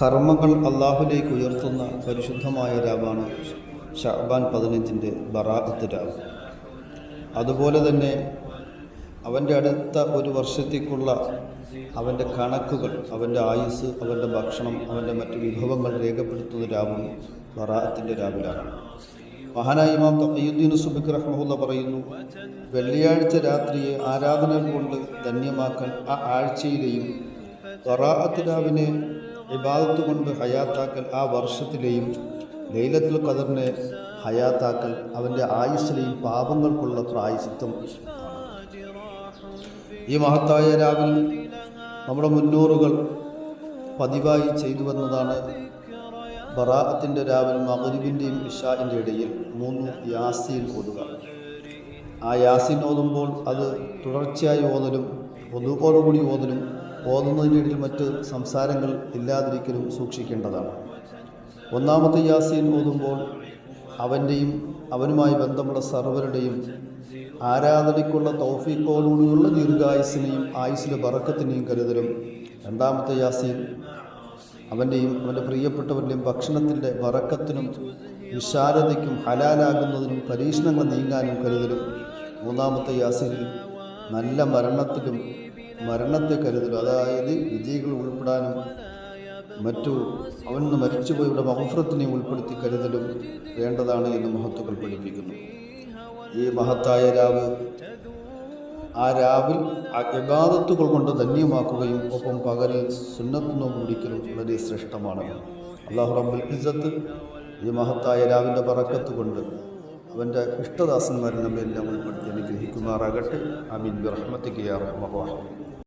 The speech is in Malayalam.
കർമ്മങ്ങൾ അള്ളാഹുലേക്ക് ഉയർത്തുന്ന പരിശുദ്ധമായ രാവാണ് ഷഹബാൻ പതിനഞ്ചിന്റെ ബറാഅത്ത് രാവ്. അതുപോലെ തന്നെ അവന്റെ അടുത്ത ഒരു വർഷത്തേക്കുള്ള അവന്റെ കണക്കുകൾ അവന്റെ ആയുസ് അവന്റെ ഭക്ഷണം അവന്റെ മറ്റ് വിഭവങ്ങൾ രേഖപ്പെടുത്തുന്ന രാവും ബറാഅത്തിന്റെ രാവിലാണ്. മഹാനായ ഇമാം തഖീദ്ദീൻ സുബിഖ് റഹ്മുല്ല പറയുന്നു വെള്ളിയാഴ്ച രാത്രിയെ ആരാധന കൊണ്ട് ധന്യമാക്കാൻ ആ ആഴ്ചയിലെയും ബറാഅത്ത് രാവിനെ ഇബാദത്ത് കൊണ്ട് ഹയാത്താക്കൽ ആ വർഷത്തിലെയും ലൈലത്തുൽ ഖദറിനെ ഹയാത്താക്കൽ അവന്റെ ആയുസ്സിലെയും പാപങ്ങൾക്കുള്ള പ്രായശിത്വം ഈ മഹത്തായ രാവിൽ നമ്മുടെ മുന്നൂറുകൾ പതിവായി ചെയ്തു വന്നതാണ് ബറാഅത്തിന്റെ രാവിൽ മകരിബിന്റെയും ഇഷാന്റെ ഇടയിൽ മൂന്ന് യാസീൻ ഓതുക. ആ യാസീൻ ഓതുമ്പോൾ അത് തുടർച്ചയായി ഓതലും ഒതുക്കോടുകൂടി ഓതലും ഓതുന്നതിന്റെ ഇടയിൽ മറ്റ് സംസാരങ്ങൾ ഇല്ലാതിരിക്കലും സൂക്ഷിക്കേണ്ടതാണ്. ഒന്നാമത്തെ യാസീൻ ഓതുമ്പോൾ അവന്റെയും അവനുമായി ബന്ധമുള്ള സർവരുടെയും ആരാധനയ്ക്കുള്ള തൗഫീഖോടുകൂടിയുള്ള ദീർഘായുസിനെയും ആയുസിലെ ബറക്കത്തിനെയും കരുതലും. രണ്ടാമത്തെ യാസീൻ അവന്റെയും അവന്റെ പ്രിയപ്പെട്ടവരുടെയും ഭക്ഷണത്തിന്റെ വറക്കത്തിനും വിശാലതയ്ക്കും ഹലാലാകുന്നതിനും പരീക്ഷണങ്ങൾ നീങ്ങാനും കരുതലും. മൂന്നാമത്തെ യാസീനിൽ നല്ല മരണത്തിലും മരണത്തെ കരുതലും. അതായത് വിധികൾ ഉൾപ്പെടാനും മറ്റു അവൻ മരിച്ചുപോയി മരിച്ചുപോയുടെ മഹഫ്രത്തിനെ ഉൾപ്പെടുത്തി കരുതലും വേണ്ടതാണ് എന്ന് മഹത്വങ്ങൾ പഠിപ്പിക്കുന്നു. ഈ മഹത്തായ രാവ് ആ രാവിൽ അഗാധത്തുകൾ കൊണ്ട് ധന്യമാക്കുകയും ഒപ്പം പകലിൽ സുന്നത്തുനോ കുടിക്കലും വളരെ ശ്രേഷ്ഠമാണ്. അള്ളാഹു ഇസ്സത്ത് ഈ മഹത്തായ രാവിന്റെ പറക്കത്ത് കൊണ്ട് അവന്റെ ഇഷ്ടദാസന്മാരെ നമ്മെല്ലാം ഉൾപ്പെടുത്തി അനുഗ്രഹിക്കുമാറാകട്ടെ. അമീൻ ബിറഹ്മത്തിക്ക് യാ റഹ്മർ റഹീം.